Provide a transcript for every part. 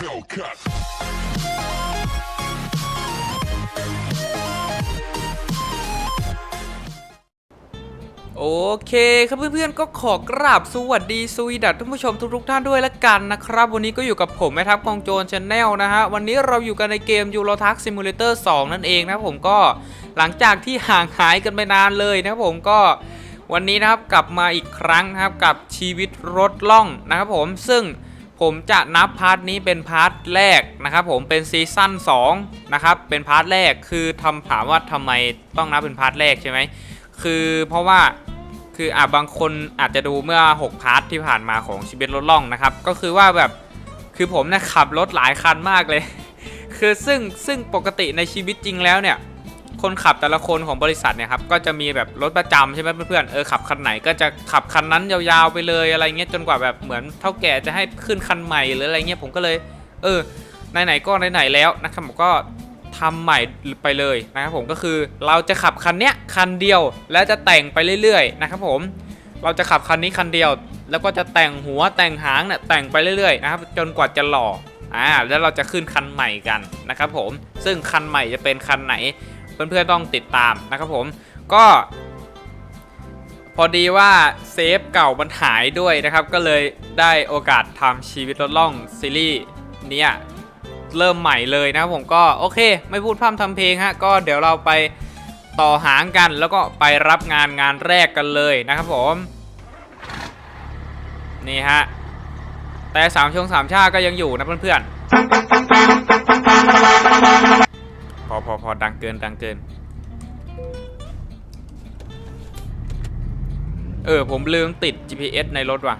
Hellcat. โอเคครับเพื่อนๆก็ขอกราบสวัสดีสวีดัตท่านผู้ชมทุกๆท่านด้วยละกันนะครับ วันนี้ก็อยู่กับผมแม่ทัพกองโจรชาแนลนะฮะ วันนี้เราอยู่กันในเกม Euro Truck Simulator 2นั่นเองนะผมก็หลังจากที่ห่างหายกันไปนานเลยนะผมก็วันนี้นะครับกลับมาอีกครั้งนะครับกับชีวิตรถล่องนะครับผมซึ่ง ผมจะนับพาร์ทนี้เป็นพาร์ทแรกนะครับผมเป็นซีซั่น2นะครับเป็นพาร์ทแรกคือทำถามว่าทำไมต้องนับเป็นพาร์ทแรกใช่ไหมคือเพราะว่าคืออะบางคนอาจจะดูเมื่อ 6 พาร์ทที่ผ่านมาของชีวิตรถล่องนะครับก็คือว่าแบบคือผมเนี่ยขับรถหลายคันมากเลย คือซึ่งซึ่งปกติในชีวิตจริงแล้วเนี่ย คนขับแต่ละคนของบริษัทเนี่ยครับก็จะมีแบบรถประจำใช่ไหมเพื่อนๆเออขับคันไหนก็จะขับคันนั้นยาวๆไปเลยอะไรเงี้ยจนกว่าแบบเหมือนเท่าแก่จะให้ขึ้นคันใหม่หรืออะไรเงี้ยผมก็เลย เออไหนๆก็ไหนๆแล้วนะครับผมก็ทำใหม่ไปเลยนะครับผมก็คือเราจะขับคันเนี้ยคันเดียวแล้วจะแต่งไปเรื่อยๆนะครับผมเราจะขับคันนี้คันเดียว แล้วก็จะแต่งหัวแต่งหางเนี่ยแต่งไปเรื่อยๆนะครับจนกว่าจะหล่ออ่าแล้วเราจะขึ้นคันใหม่กันนะครับผมซึ่งคันใหม่จะเป็นคันไหน เพื่อนๆต้องติดตามนะครับผมก็ พอดีว่าเซฟเก่ามันหายด้วยนะครับ ก็เลยได้โอกาสทำชีวิตรถล่องซีรีส์เนี้ยเริ่มใหม่เลยนะครับผมก็โอเค ไม่พูดพร่ำทำเพลงฮะก็เดี๋ยวเราไปต่อหางกันแล้วก็ไปรับงานงานแรกกันเลยนะครับผมนี่ฮะแต่สามชงสามชาก็ยังอยู่นะเพื่อนๆ อพอพอดังเกินดังเกิน เออ ผมลืมติด GPS ในรถว่ะ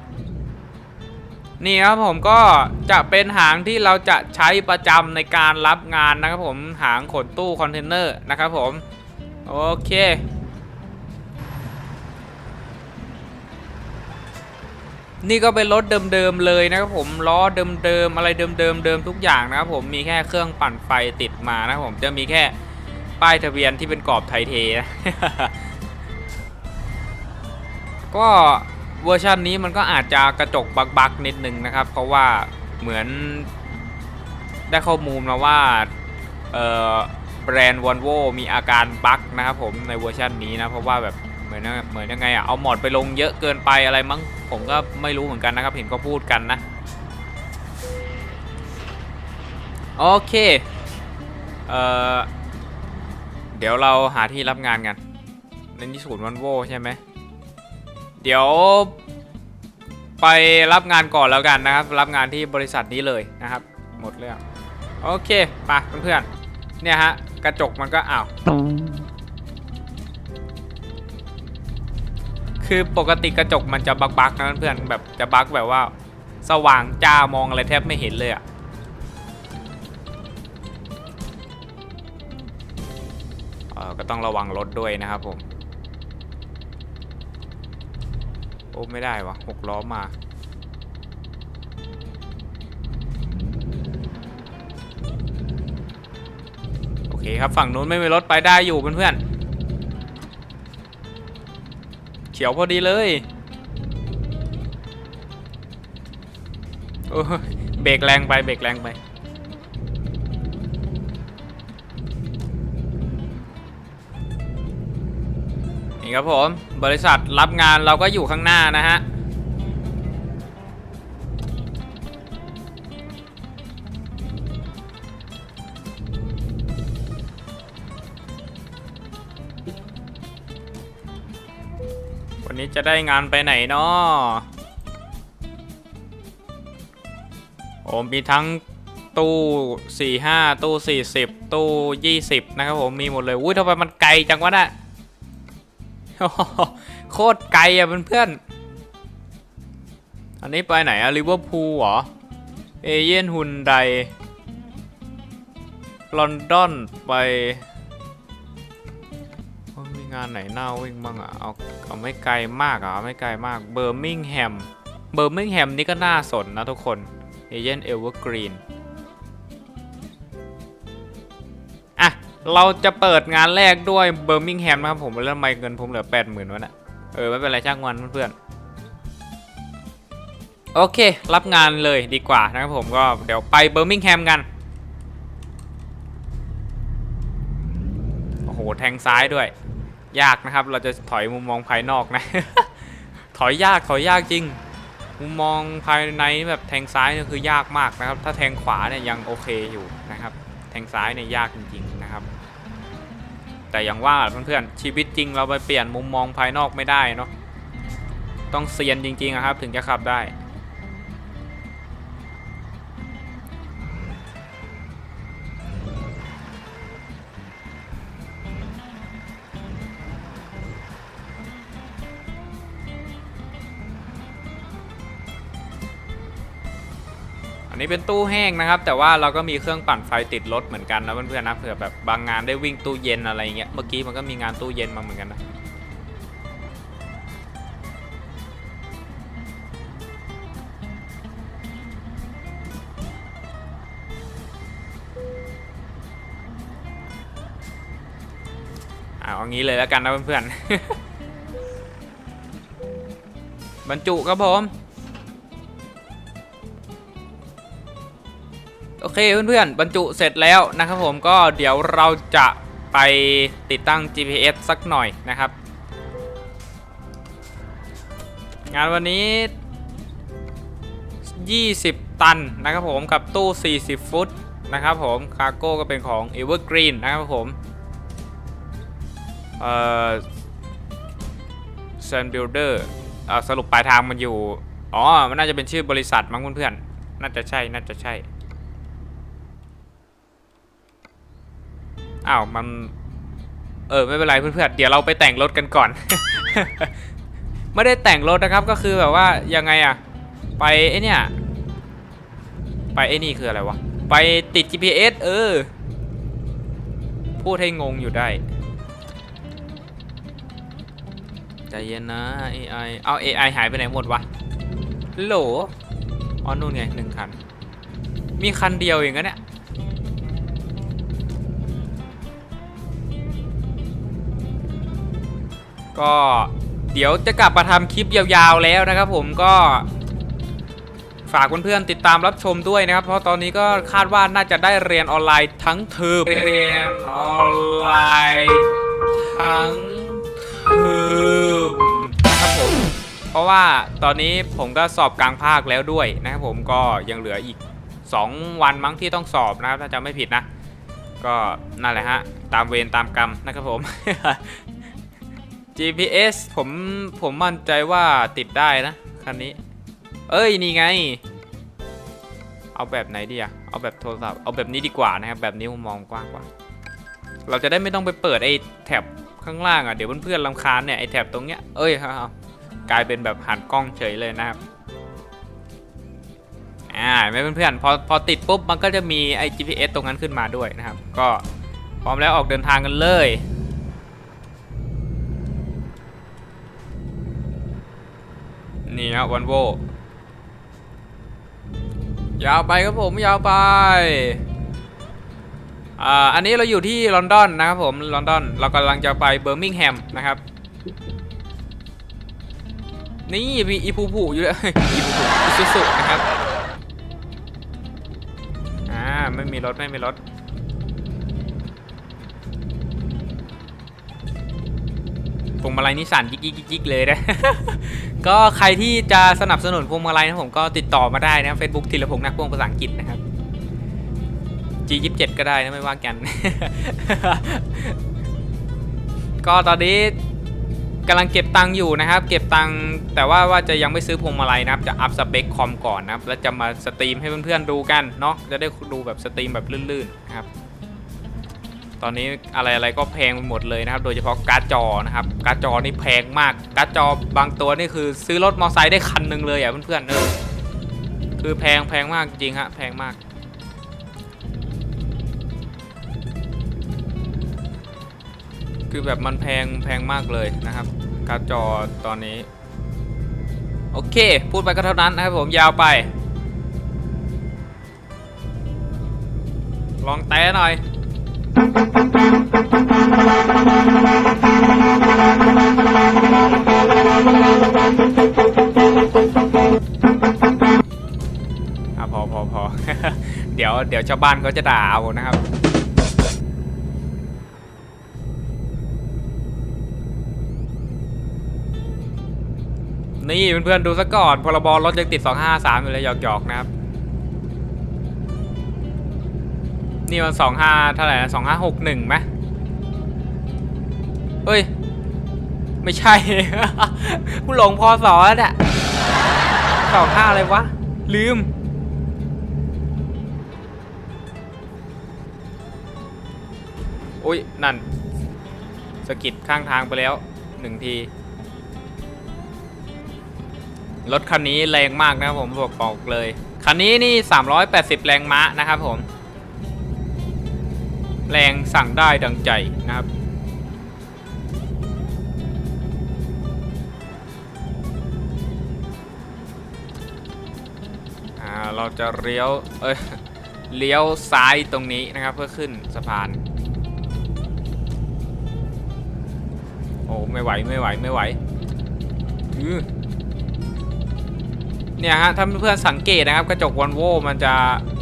นี่ครับผมก็จะเป็นหางที่เราจะใช้ประจำในการรับงานนะครับผมหางขนตู้คอนเทนเนอร์นะครับผม โอเค นี่ก็เป็นรถเดิมๆเลยนะครับผมล้อเดิมๆอะไรเดิมๆเดิมทุกอย่างนะครับผมมีแค่เครื่องปั่นไฟติดมานะครับผมจะมีแค่ป้ายทะเบียนที่เป็นกรอบไทยเทนะก็เวอร์ชันนี้มันก็อาจจะกระจกบักๆนิดนึงนะครับ เพราะว่าเหมือนได้ข้อมูลมาว่าแบรนด์วอลโวมีอาการบั๊กนะครับผมในเวอร์ชันนี้นะเพราะว่าแบบ มือนเหมือนยังไงอะเอาหมอดไปลงเยอะเกินไปอะไรมั้งผมก็ไม่รู้เหมือนกันนะครับเห็นก็พูดกันนะโอเคเอ่อเดี๋ยวเราหาที่รับงานกันในที่ศูนย์วอลโวใช่ไหมเดี๋ยวไปรับงานก่อนแล้วกันนะครับ รับงานที่บริษัทนี้เลยนะครับ หมดเรื่องโอเคไปเพื่อนๆเนี่ยฮะกระจกมันก็อ้าว คือปกติกระจกมันจะบักๆนะเพื่อนแบบจะบักแบบว่า สว่างจ้ามองอะไรแทบไม่เห็นเลยอะ่ะเออก็ต้องระวังรถด้วยนะครับผม โอ้ไม่ได้วะหกล้อมาโอเคครับฝั่งนู้นไม่มีรถไปได้อยู่เพื่อนๆ เขียวพอดีเลยโอ้เบรกแรงไปเบรกแรงไป นี่ครับผม บริษัทรับงานเราก็อยู่ข้างหน้านะฮะ จะได้งานไปไหนเนาะโอ้มีทั้งตู้ 45 ตู้ 40 ตู้ 20 นะครับผมมีหมดเลยอุ้ยทำไมมันไกลจังวะน่ะโคตรไกลอะเพื่อนๆอันนี้ไปไหนอะลิเวอร์พูลเหรอ เอเย่นฮุนไดลอนดอนไป งานไหนน่าวิ่งบ้างอะเอาเอาไม่ไกลมากอะเอาไม่ไกลมากเบอร์มิงแฮมเบอร์มิงแฮมนี่ก็น่าสนนะทุกคนเอเย่นเอเวอร์กรีนอะเราจะเปิดงานแรกด้วยเบอร์มิงแฮมนะครับผมแล้วทำไมเงินผมเหลือแปดหมื่นวะน่ะเออไม่เป็นไรช่างมันเพื่อนๆโอเค รับงานเลยดีกว่านะครับผมก็เดี๋ยวไปเบอร์มิงแฮมกัน โอ้โห แทงซ้ายด้วย ยากนะครับ เราจะถอยมุมมองภายนอกนะ ถอยยากถอยยากจริง มุมมองภายในแบบแทงซ้ายเนี่ยคือยากมากนะครับ ถ้าแทงขวาเนี่ยยังโอเคอยู่นะครับ แทงซ้ายเนี่ยยากจริง ๆนะครับ แต่อย่างว่าเพื่อนๆชีวิตจริงเราไปเปลี่ยนมุมมองภายนอกไม่ได้เนาะต้องเซียนจริงๆอะครับ ถึงจะขับได้ นี้เป็นตู้แห้งนะครับ แต่ว่าเราก็มีเครื่องปั่นไฟติดรถเหมือนกันนะเพื่อนๆนะเผื่อแบบบางงานได้วิ่งตู้เย็นอะไรเงี้ยเมื่อกี้มันก็มีงานตู้เย็นมาเหมือนกันนะเอาเอางี้เลยแล้วกันนะเพื่อนๆบรรจุครับผม เคเพื่อนๆบรรจุเสร็จแล้วนะครับผมก็เดี๋ยวเราจะไปติดตั้ง GPS สักหน่อยนะครับ งานวันนี้ 20 ตันนะครับผมกับตู้ 40 ฟุตนะครับผมคารโก้ก็เป็นของ Evergreen นะครับผมเอ่อ Sun Builder เอ่อสรุปปลายทางมันอยู่ อ๋อ มันน่าจะเป็นชื่อบริษัทมั้งเพื่อนๆน่าจะใช่ น่าจะใช่ อ้าวมัน เออไม่เป็นไรเพื่อนๆเดี๋ยวเราไปแต่งรถกันก่อน ไม่ได้แต่งรถนะครับก็คือแบบว่ายังไงอะไปไอเนี่ย ไปไอนี่คืออะไรวะ ไปติด GPS เออ พูดให้งงอยู่ได้ใจเย็นนะ AI เอา AI หายไปไหนหมดวะโหลอ๋อนู่นไงหนึ่งคัน มีคันเดียวเองนะเนี่ย ก็เดี๋ยวจะกลับมาทำคลิปยาวๆแล้วนะครับ ผมก็ฝากเพื่อนๆติดตามรับชมด้วยนะครับ เพราะตอนนี้ก็คาดว่าน่าจะได้เรียนออนไลน์ทั้งเทอมเรียนออนไลน์ทั้งเทอมนะครับผมเพราะว่าตอนนี้ผมก็สอบกลางภาคแล้วด้วยนะครับผมก็ยังเหลืออีก 2 วันมั้งที่ต้องสอบนะครับถ้าจำไม่ผิดนะ ก็นั่นแหละฮะตามเวรตามกรรมนะครับผม GPS ผมผมมั่นใจว่าติดได้นะคันนี้ เอ้ยนี่ไง เอาแบบไหนดีอะเอาแบบโทรศัพท์เอาแบบนี้ดีกว่านะครับแบบนี้มุมมองกว้างกว่า เราจะได้ไม่ต้องไปเปิดไอ้แท็บข้างล่างอะเดี๋ยวเพื่อนๆลำคาญเนี่ยไอ้แท็บตรงเนี้ยเอ้ยเอากลายเป็นแบบหันกล้องเฉยเลยนะครับอ่าไม่เพื่อนๆพอพอติดปุ๊บมันก็จะมีไอ้ GPS ตรงนั้นขึ้นมาด้วยนะครับ ก็พร้อมแล้วออกเดินทางกันเลย นี่ฮะวันโวยาวไปครับผมยาวไปอ่าอันนี้เราอยู่ที่ลอนดอนนะครับผมลอนดอนเรากำลังจะไปเบอร์มิงแฮมนะครับ นี่มีอีพูผูอยู่เลยอีพูผูอีซูซุนะครับอ่าไม่มีรถไม่มีรถ พวงมาลัยนี่สั่นยิกยิกยิกเลยนะ ก็ใครที่จะสนับสนุนพวงมาลัยนะผมก็ติดต่อมาได้นะเฟซบุ๊กธีรพงษ์นักพวงภาษาอังกฤษนะครับ G27 ก็ได้นะไม่ว่ากัน ก็ตอนนี้กำลังเก็บตังค์อยู่นะครับ เก็บตังค์แต่ว่าว่าจะยังไม่ซื้อพวงมาลัยนะครับ จะอัพสเปคคอมก่อนนะครับ แล้วจะมาสตรีมให้เพื่อนๆดูกันเนาะจะได้ดูแบบสตรีมแบบลื่นๆนะครับ ตอนนี้อะไรอะไรก็แพงไปหมดเลยนะครับ โดยเฉพาะการ์ดจอนะครับ การ์ดจอนี่แพงมาก การ์ดจอบางตัวนี่คือซื้อรถมอเตอร์ไซค์ได้คันหนึ่งเลยอะเพื่อนๆเออคือแพงแพงมากจริงฮะแพงมาก คือแบบมันแพงแพงมากเลยนะครับ การ์ดจอตอนนี้ โอเค พูดไปก็เท่านั้นนะครับผมยาวไป ลองแต้หน่อย โเดี๋ยวเดี๋ยวชาวบ้านเขาจะด่าเอานะครับ นี่เพื่อนๆดูซะก่อนพรบรถยังติด 253อยู่เลยหยอกๆนะครับ นี่มัน25เท่าไหร่นะ2561ไหมเฮ้ย ไม่ใช่ กูหลงพอสอแล้วเนี่ย25อะไรวะ ลืมอุ้ย นั่น สกิดข้างทางไปแล้วหนึ่งที รถคันนี้แรงมากนะครับผมบอกบอกเลย คันนี้นี่ 380 แรงม้านะครับผม แรงสั่งได้ดังใจนะครับ เราจะเลี้ยว เอ้ย เลี้ยวซ้ายตรงนี้นะครับเพื่อขึ้นสะพาน โอ้ไม่ไหวไม่ไหวไม่ไหวอือ เนี่ยฮะ ถ้าเพื่อนสังเกตนะครับ กระจกวอลโวมันจะ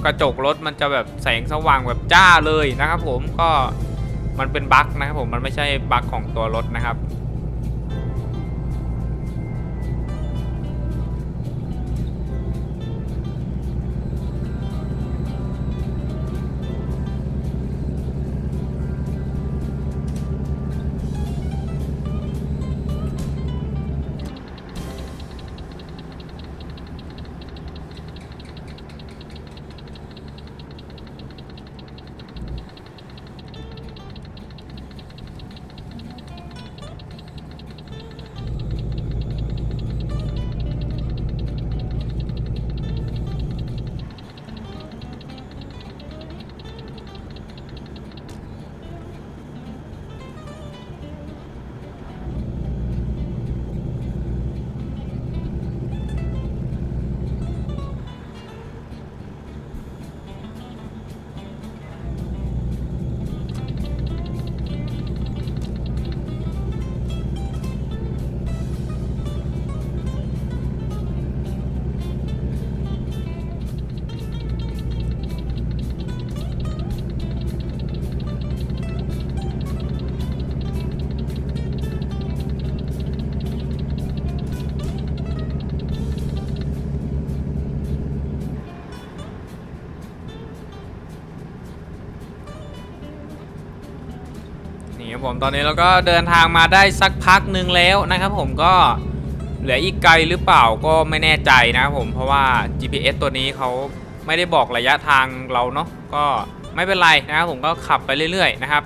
กระจกรถมันจะแบบแสงสว่างแบบจ้าเลยนะครับผมก็มันเป็นบั๊กนะครับผมมันไม่ใช่บั๊กของตัวรถนะครับ นี่ครับผมตอนนี้เราก็เดินทางมาได้สักพักหนึ่งแล้วนะครับผมก็เหลืออีกไกลหรือเปล่าก็ไม่แน่ใจนะครับผมเพราะว่า GPS ตัวนี้เขาไม่ได้บอกระยะทางเราเนาะก็ไม่เป็นไรนะครับผมก็ขับไปเรื่อยๆนะครับ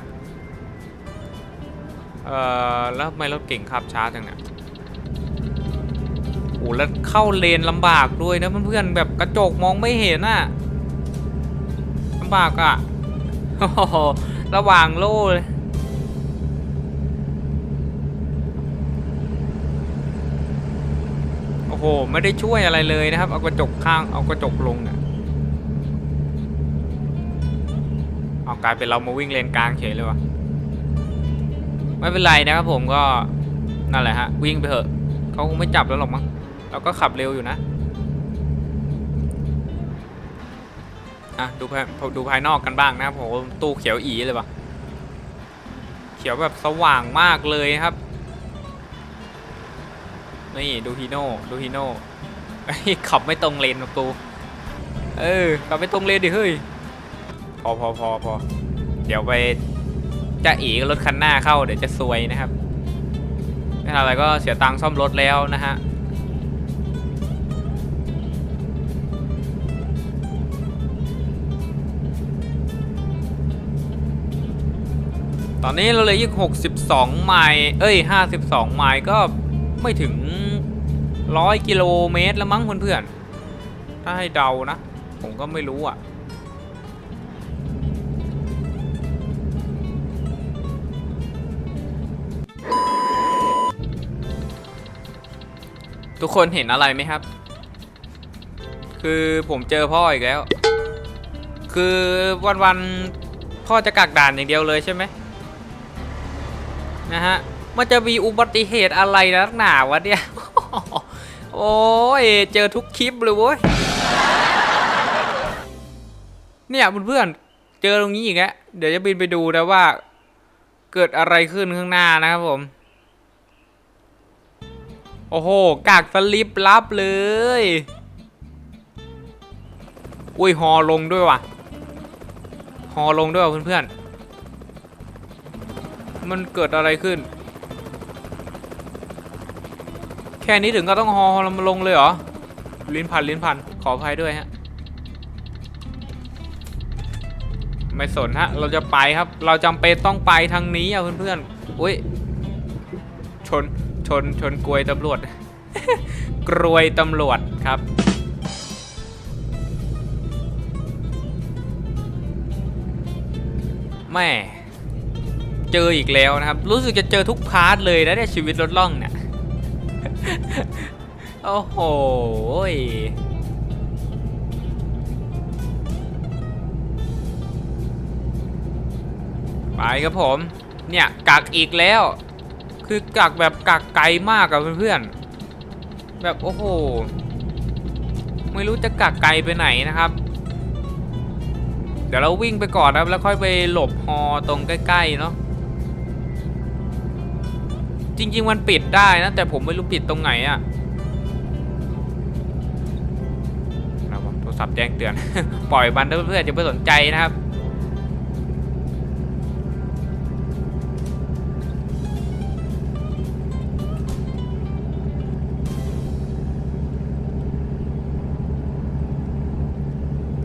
เอ่อแล้วทำไมรถเก่งขับช้าจังเนี่ยโอ้แล้วเข้าเลนลำบากด้วยนะเพื่อนๆแบบกระจกมองไม่เห็นอะลำบากอะโอ้โหระหว่างโล่เลย หไม่ได้ช่วยอะไรเลยนะครับ เอากระจกข้างเอากระจกลงเนี่ยเอากลายเป็นเรามาวิ่งเลนกลางเฉยเลยวะไม่เป็นไรนะครับผมก็นั่นแหละฮะวิ่งไปเถอะเขาคงไม่จับแล้วหรอกมั้งเราก็ขับเร็วอยู่นะอะดูภายดูภายนอกกันบ้างนะครับผมตู้เขียวอีเลยวะเขียวแบบสว่างมากเลยครับ นี่ดูฮีโน่ดูฮีโน่ขับไม่ตรงเลนกับกูเออขับไม่ตรงเลนดิเฮ้ยพอพอพอพอเดี๋ยวไปจะอีกรถคันหน้าเข้าเดี๋ยวจะซวยนะครับไม่ทำอะไรก็เสียตังค์ซ่อมรถแล้วนะฮะตอนนี้เราเลยยิ่ง62ไมล์เอ้ย52ไมล์ก็ไม่ถึง ร้อยกิโลเมตรแล้วมั้งเพื่อนๆ ถ้าให้เดานะ ผมก็ไม่รู้อะ ทุกคนเห็นอะไรไหมครับ คือผมเจอพ่ออีกแล้ว คือวันๆ พ่อจะกักด่านอย่างเดียวเลยใช่ไหมนะฮะ มันจะมีอุบัติเหตุอะไรนักหนาวะเนี่ย โอ้ยเจอทุกคลิปเลยเว้ยเนี่ยเพื่อนๆเจอตรงนี้อีกแล้วเดี๋ยวจะบินไปดูนะว่า เกิดอะไรขึ้นข้างหน้านะครับผม โอ้โหกากสลิปลับเลย อุ้ยฮอลงด้วยว่ะฮอลงด้วยว่ะเพื่อนๆมันเกิดอะไรขึ้น แค่นี้ถึงก็ต้องฮอลงเลยเหรอ ลิ้นพันลิ้นพันขออภัยด้วยฮะ ไม่สนฮะ เราจะไปครับ เราจำเป็นต้องไปทางนี้อะเพื่อนๆอุ้ย ชน ชน ชนกลวยตำรวจกรวยตำรวจครับแม่เจออีกแล้วนะครับ รู้สึกจะเจอทุกพาร์ทเลยนะเนี่ยชีวิตรถล่องเนี่ย โอ้โหไปครับผม เนี่ยกักอีกแล้ว คือกักแบบกักไกลมากอะเพื่อนๆ แบบโอ้โห ไม่รู้จะกักไกลไปไหนนะครับ เดี๋ยวเราวิ่งไปก่อนนะครับแล้วค่อยไปหลบฮอตรงใกล้ๆเนาะ จริง ๆ มันปิดได้นะ แต่ผมไม่รู้ปิดตรงไหนอะเราโทรศัพท์แจ้งเตือน ปล่อยมันเพื่อนๆจะไม่สนใจนะครับ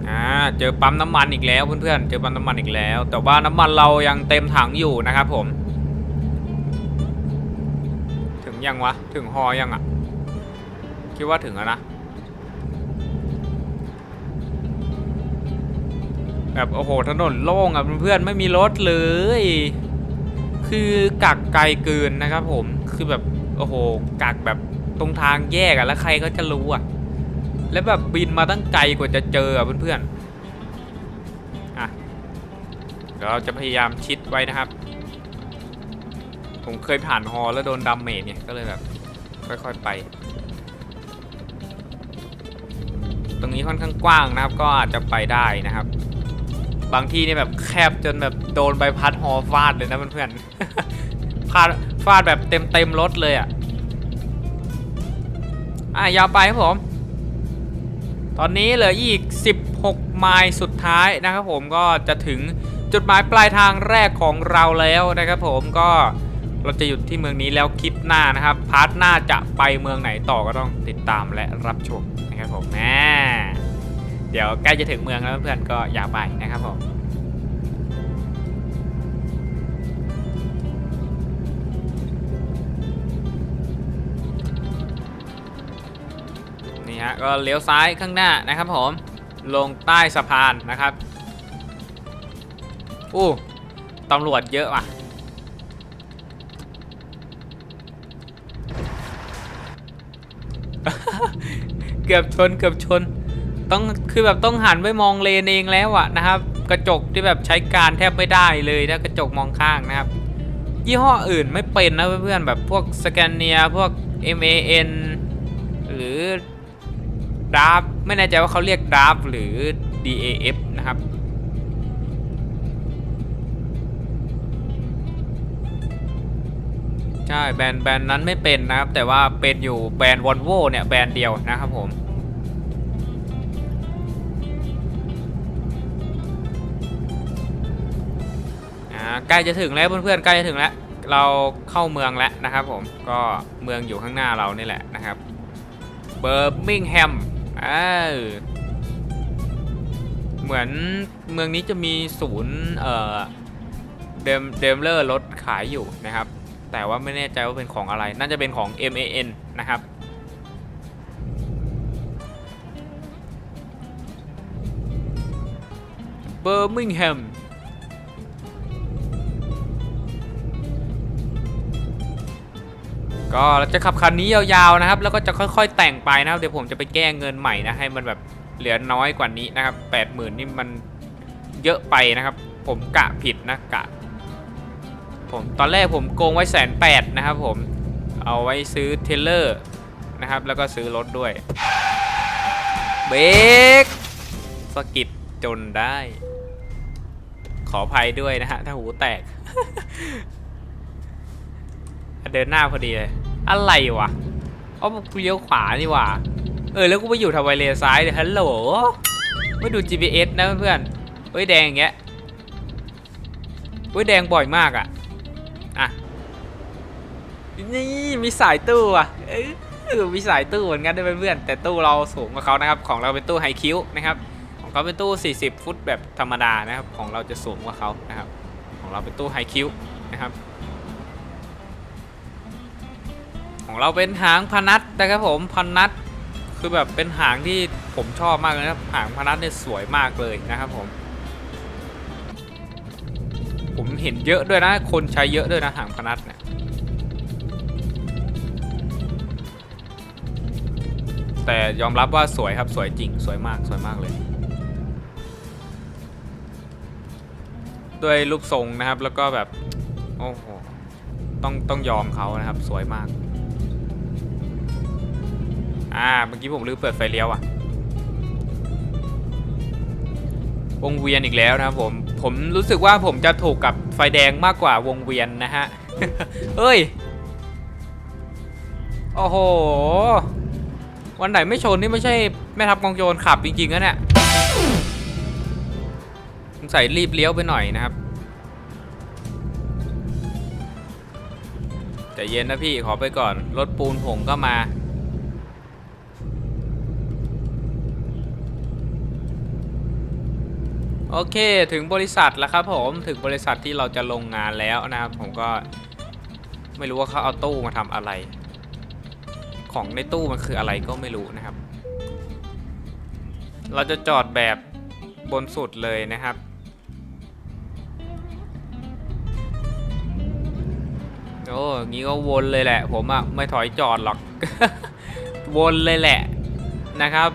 อ่าเจอปั๊มน้ำมันอีกแล้วเพื่อนๆ เจอปั๊มน้ำมันอีกแล้ว แต่ว่าน้ำมันเรายังเต็มถังอยู่นะครับผม ยังวะ ถึงฮอยังอะ่ะ คิดว่าถึงแล้วนะ แบบโอ้โห ถนนโล่งอะเพื่อนๆไม่มีรถเลย คือกักไกลเกินนะครับผม คือแบบโอ้โห กักแบบตรงทางแยกอะแล้วใครก็จะรู้อะแล้วแบบบินมาตั้งไกลกว่าจะเจออะเพื่อนๆ อะ เดี๋ยวเราจะพยายามชิดไว้นะครับ ผมเคยผ่านฮอแล้วโดนดัมเมจเนี่ยก็เลยแบบ ค่อยๆไป ตรงนี้ค่อนข้างกว้างนะครับ ก็อาจจะไปได้นะครับ บางที่นี่แบบแคบจนแบบโดนใบพัดฮอฟาดเลยนะเพื่อนๆฟาดฟาดแบบเต็มเต็มรถเลยอะอะยาวไปครับผม ตอนนี้เหลืออีก 16 ไมล์สุดท้ายนะครับผมก็จะถึงจุดหมายปลายทางแรกของเราแล้วนะครับผมก็ เราจะหยุดที่เมืองนี้แล้วคลิปหน้านะครับ พาร์ทหน้าจะไปเมืองไหนต่อก็ต้องติดตามและรับชมนะครับผมแม่เดี๋ยวใกล้จะถึงเมืองแล้วเพื่อนก็อย่าไปนะครับผมนี่ฮะก็เลี้ยวซ้ายข้างหน้านะครับผมลงใต้สะพานนะครับอู้ตำรวจเยอะว่ะ เกือบชนเกือบชน ต้องคือแบบต้องหันไปมองเลนเองแล้วอะนะครับ กระจกที่แบบใช้การแทบไม่ได้เลยถ้ากระจกมองข้างนะครับ ยี่ห้ออื่นไม่เป็นนะเพื่อนๆแบบพวกสแกนเนียพวก MAN หรือดาร์ฟไม่แน่ใจว่าเขาเรียกดาร์ฟหรือ DAF นะครับ ใช่แบรนด์แบรนด์นั้นไม่เป็นนะครับ แต่ว่าเป็นอยู่แบรนด์วอลโวเนี่ยแบรนด์เดียวนะครับผมใกล้จะถึงแล้วเพื่อนๆใกล้จะถึงแล้ว เราเข้าเมืองแล้วนะครับผมก็เมืองอยู่ข้างหน้าเรานี่แหละนะครับเบอร์มิงแฮมเออเหมือนเมืองนี้จะมีศูนย์เอ่อเดมเดมเลอร์รถขายอยู่นะครับ แต่ว่าไม่แน่ใจว่าเป็นของอะไร น่าจะเป็นของ MAN นะครับ เบอร์มิงแฮม ก็เราจะขับคันนี้ยาวๆนะครับ แล้วก็จะค่อยๆแต่งไปนะครับ เดี๋ยวผมจะไปแก้เงินใหม่นะ ให้มันแบบเหลือน้อยกว่านี้นะครับแปดหมื่นนี่มันเยอะไปนะครับ ผมกะผิดนะกะ ผมตอนแรกผมโกงไว้แสนแปดนะครับผมเอาไว้ซื้อเทเลอร์นะครับแล้วก็ซื้อรถด้วยเบรกสะกิดจนได้ ขออภัยด้วยนะฮะถ้าหูแตก เดินหน้าพอดีเลย อะไรวะอ๋อกูเลี้ยวขวานี่ว่า เออแล้วกูไปอยู่ทำไมเลซ้ายเนี่ยฮัลโหลไม่ดู GPS นะเพื่อนๆเฮ้ยแดงอย่างเงี้ยเฮ้ยแดงบ่อยมากอะอะ นี่มีสายตู้อะเออมีสายตู้เหมือนกันด้วยเพื่อนๆแต่ตู้เราสูงกว่าเขานะครับ ของเราเป็นตู้ไฮคิวนะครับ ของเขาเป็นตู้ 40 ฟุตแบบธรรมดานะครับ ของเราจะสูงกว่าเขานะครับ ของเราเป็นตู้ไฮคิวนะครับ ของเราเป็นหางพนัทนะครับผมพนัทคือแบบเป็นหางที่ผมชอบมากเลยนะครับหางพนัทเนี่ยสวยมากเลยนะครับผมผมเห็นเยอะด้วยนะ คนใช้เยอะด้วยนะหางพนัทเนี่ย แต่ยอมรับว่าสวยครับสวยจริง สวยมากสวยมากเลย ด้วยรูปทรงนะครับแล้วก็แบบ โอ้โห ต้องต้องยอมเขานะครับ สวยมาก อ่าเมื่อกี้ผมลืมเปิดไฟเลี้ยวอะวงเวียนอีกแล้วนะครับผมผมรู้สึกว่าผมจะถูกกับไฟแดงมากกว่าวงเวียนนะฮะเฮ้ย โอ้โห วันไหนไม่ชนนี่ไม่ใช่แม่ทัพกองโจรขับจริงๆนะเนี่ยสงสัยรีบเลี้ยวไปหน่อยนะครับใจเย็นนะพี่ขอไปก่อน รถปูนผงก็มาโอเคถึงบริษัทแล้วครับผมถึงบริษัทที่เราจะลงงานแล้วนะครับ ผมก็ไม่รู้ว่าเขาเอาตู้มาทำอะไร ของในตู้มันคืออะไรก็ไม่รู้นะครับ เราจะจอดแบบบนสุดเลยนะครับ โอ้งี้ก็วนเลยแหละ ผมอะไม่ถอยจอดหรอก วนเลยแหละนะครับ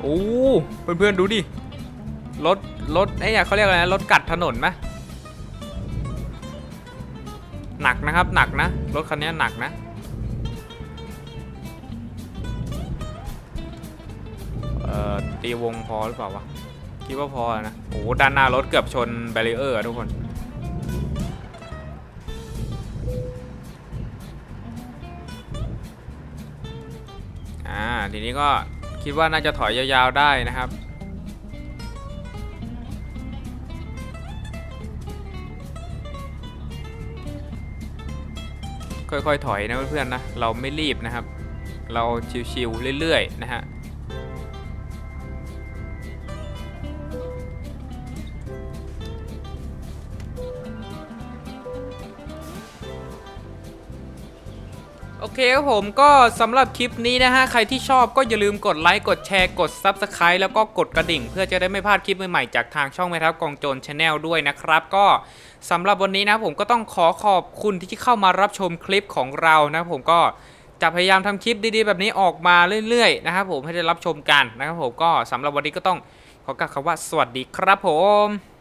โอ้เพื่อนๆดูดิรถรถไอ้เนี่ยเขาเรียกอะไรนะรถกัดถนนไหม หนักนะครับหนักนะรถคันนี้หนักนะเอ่อตีวงพอหรือเปล่าวะคิดว่าพอนะโอ้ด้านหน้ารถเกือบชนแบรีเออร์อะทุกคนอ่าทีนี้ก็คิดว่าน่าจะถอยยาวๆได้นะครับ ค่อยๆถอยนะเพื่อนๆนะเราไม่รีบนะครับ เราชิวๆเรื่อยๆนะฮะ เคครับผมก็สำหรับคลิปนี้นะฮะ ใครที่ชอบก็อย่าลืมกดไลค์กดแชร์กด Subscribe แล้วก็กดกระดิ่ง เพื่อจะได้ไม่พลาดคลิปใหม่ๆจากทางช่องแม่ทัพกองโจรชาแนลด้วยนะครับ ก็สำหรับวันนี้นะผมก็ต้องขอขอบคุณที่เข้ามารับชมคลิปของเรานะผมก็จะพยายามทำคลิปดีๆ แบบนี้ออกมาเรื่อยๆนะครับผมให้ได้รับชมกันนะครับผมก็สำหรับวันนี้ก็ต้องขอกล่าวคำว่าสวัสดีครับผม